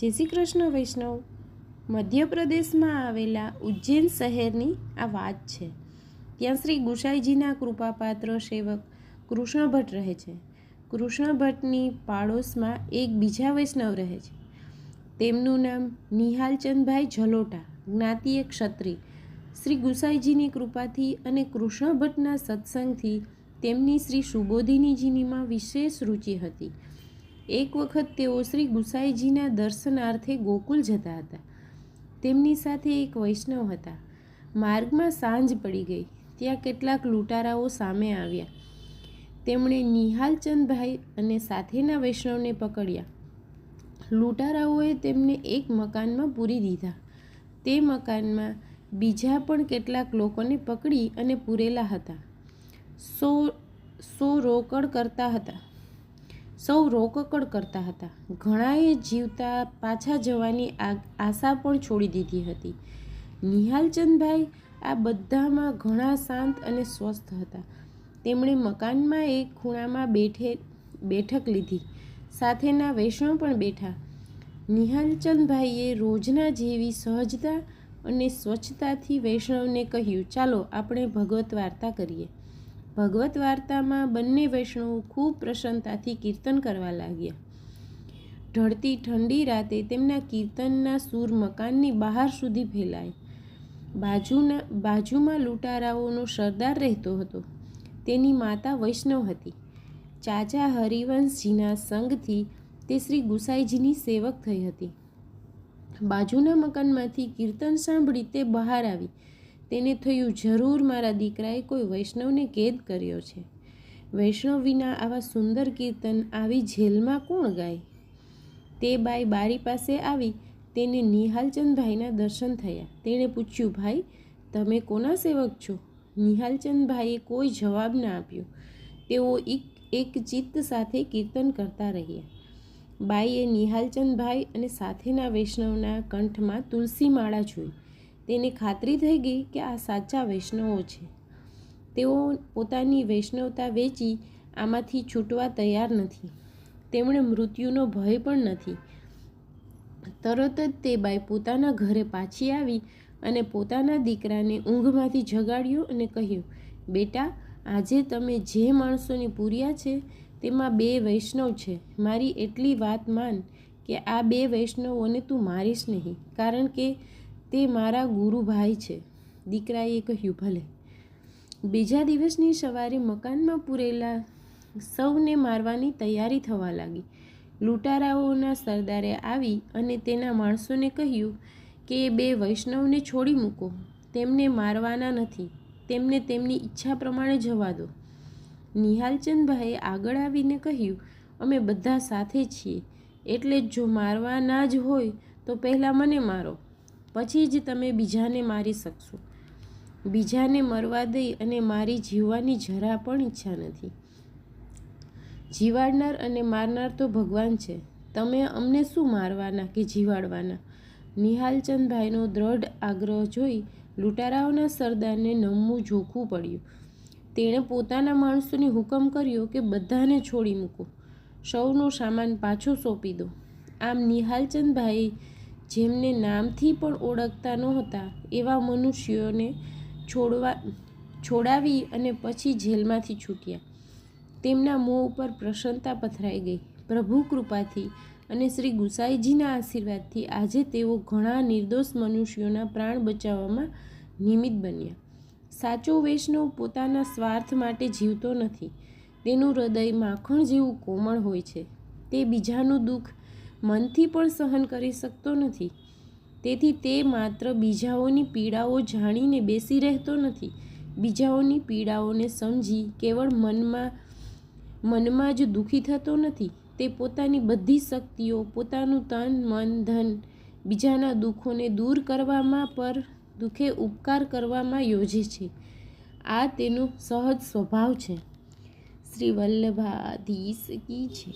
જય શ્રી કૃષ્ણ, વૈષ્ણવ. મધ્યપ્રદેશમાં આવેલા ઉજ્જૈન શહેરની આ વાત છે. ત્યાં શ્રી ગુસાઈજીના કૃપાપાત્ર સેવક કૃષ્ણ ભટ્ટ રહે છે. કૃષ્ણ ભટ્ટની પાડોશમાં એક બીજા વૈષ્ણવ રહે છે. તેમનું નામ નિહાલચંદભાઈ જલોટા જ્ઞાતિએ ક્ષત્રિય. શ્રી ગુસાઈજીની કૃપાથી અને કૃષ્ણ ભટ્ટના સત્સંગથી તેમની શ્રી સુબોધિનીજીનીમાં વિશેષ રુચિ હતી. એક વખત તેઓ શ્રી ગુસાઈજીના દર્શનાર્થે ગોકુલ જતા હતા. તેમની સાથે એક વૈષ્ણવ હતા. માર્ગમાં સાંજ પડી ગઈ. ત્યાં કેટલાક લૂંટારાઓ સામે આવ્યા. તેમણે નિહાલચંદભાઈ અને સાથેના વૈષ્ણવને પકડ્યા. લૂંટારાઓએ તેમને એક મકાનમાં પૂરી દીધા. તે મકાનમાં બીજા પણ કેટલાક લોકોને પકડી અને પૂરેલા હતા. સો સો રોકડ કરતા હતા. સૌ રોકકડ કરતા હતા. ઘણાએ જીવતા પાછા જવાની આશા પણ છોડી દીધી હતી. નિહાલચંદભાઈ આ બધામાં ઘણા શાંત અને સ્વસ્થ હતા. તેમણે મકાનમાં એક ખૂણામાં બેઠે, બેઠક લીધી. સાથેના વૈષ્ણવ પણ બેઠા. નિહાલચંદભાઈએ રોજના જેવી સહજતા અને સ્વચ્છતાથી વૈષ્ણવને કહ્યું, ચાલો, આપણે ભગવત વાર્તા કરીએ. ભગવત વાર્તામાં બંને વૈષ્ણવો ખૂબ પ્રસન્નતાથી કીર્તન કરવા લાગ્યા. ઢળતી ઠંડી રાતે તેમના કીર્તનના સૂર મકાનની બહાર સુધી ફેલાય. બાજુના, બાજુમાં લૂંટારાઓનો સરદાર રહેતો હતો. તેની માતા વૈષ્ણવ હતી. ચાચા હરિવંશજીના સંગથી તે શ્રી ગુસાઈજીની સેવક થઈ હતી. બાજુના મકાનમાંથી કીર્તન સાંભળી તે બહાર આવી. તેને થયું જરૂર મારા દીકરાએ કોઈ વૈષ્ણવને કેદ કર્યો છે. વૈષ્ણવ વિના આવા સુંદર કીર્તન આવી જેલમાં કોણ ગાય? તે બાઈ બારી પાસે આવી તેને નિહાલચંદભાઈના દર્શન થયા. તેણે પૂછ્યું, ભાઈ, તમે કોના સેવક છો? નિહાલચંદભાઈએ કોઈ જવાબ ના આપ્યો. તેઓ એક એક ચિત્ત સાથે કીર્તન કરતા રહ્યા. બાઈએ નિહાલચંદભાઈ અને સાથેના વૈષ્ણવના કંઠમાં તુલસી માળા જોઈ. તેને ખાતરી થઈ ગઈ કે આ સાચા વૈષ્ણવો છે. તેઓ પોતાની વૈષ્ણવતા વેચી આમાંથી છૂટવા તૈયાર નથી. તેમણે મૃત્યુનો ભય પણ નથી. તરત જ તે બાઈ પોતાના ઘરે પાછી આવી અને પોતાના દીકરાને ઊંઘમાંથી જગાડ્યો અને કહ્યું, બેટા, આજે તમે જે માણસોની પૂર્યા છે, તેમાં બે વૈષ્ણવ છે. મારી એટલી વાત માન કે આ બે વૈષ્ણવોને તું મારીશ નહીં. કારણ કે તે મારા ગુરુભાઈ છે. દીકરાએ કહ્યું ભલે. બીજા દિવસની સવારે મકાનમાં પૂરેલા સૌને મારવાની તૈયારી થવા લાગી. લૂંટારાઓના સરદારે આવી અને તેના માણસોને કહ્યું કે એ બે વૈષ્ણવને છોડી મૂકો. તેમને મારવાના નથી. તેમને તેમની ઈચ્છા પ્રમાણે જવા દો. નિહાલચંદભાઈએ આગળ આવીને કહ્યું, અમે બધા સાથે છીએ. એટલે જો મારવાના જ હોય, તો પહેલાં મને મારો. પછી જ તમે બીજાને મારી શકશો. બીજાને મરવા દઈ અને મારી જીવવાની જરા પણ ઈચ્છા નથી. જીવાડનાર અને મારનાર તો ભગવાન છે. તમે અમને શું મારવાના કે જીવાડવાના? નિહાલચંદભાઈનો દ્રઢ આગ્રહ જોઈ લૂંટારાઓના સરદારને નમવું જોખવું પડ્યું. તેણે પોતાના માણસોને હુકમ કર્યો કે બધાને છોડી મૂકો. સૌનો સામાન પાછો સોંપી દો. આમ નિહાલચંદભાઈ જેમને નામથી પણ ઓળખતા નહોતા, એવા મનુષ્યોને છોડવા, છોડાવી અને પછી જેલમાંથી છૂટ્યા. તેમના મોં ઉપર પ્રસન્નતા પથરાઈ ગઈ. પ્રભુ કૃપાથી અને શ્રી ગુસાઈજીના આશીર્વાદથી આજે તેઓ ઘણા નિર્દોષ મનુષ્યોના પ્રાણ બચાવવામાં નિમિત્ત બન્યા. સાચો વૈષ્ણવ પોતાના સ્વાર્થ માટે જીવતો નથી. તેનું હૃદય માખણ જેવું કોમળ હોય છે. તે બીજાનું દુઃખ મનથી પણ સહન કરી શકતો નથી. તેથી તે માત્ર બીજાઓની પીડાઓ જાણીને બેસી રહેતો નથી. બીજાઓની પીડાઓને સમજી કેવળ મનમાં મનમાં જ દુઃખી થતો નથી. તે પોતાની બધી શક્તિઓ, પોતાનું તન, મન, ધન બીજાના દુઃખોને દૂર કરવામાં પર દુઃખે ઉપકાર કરવામાં યોજે છે. આ તેનો સહજ સ્વભાવ છે. શ્રી વલ્લભાધીશ કી છે.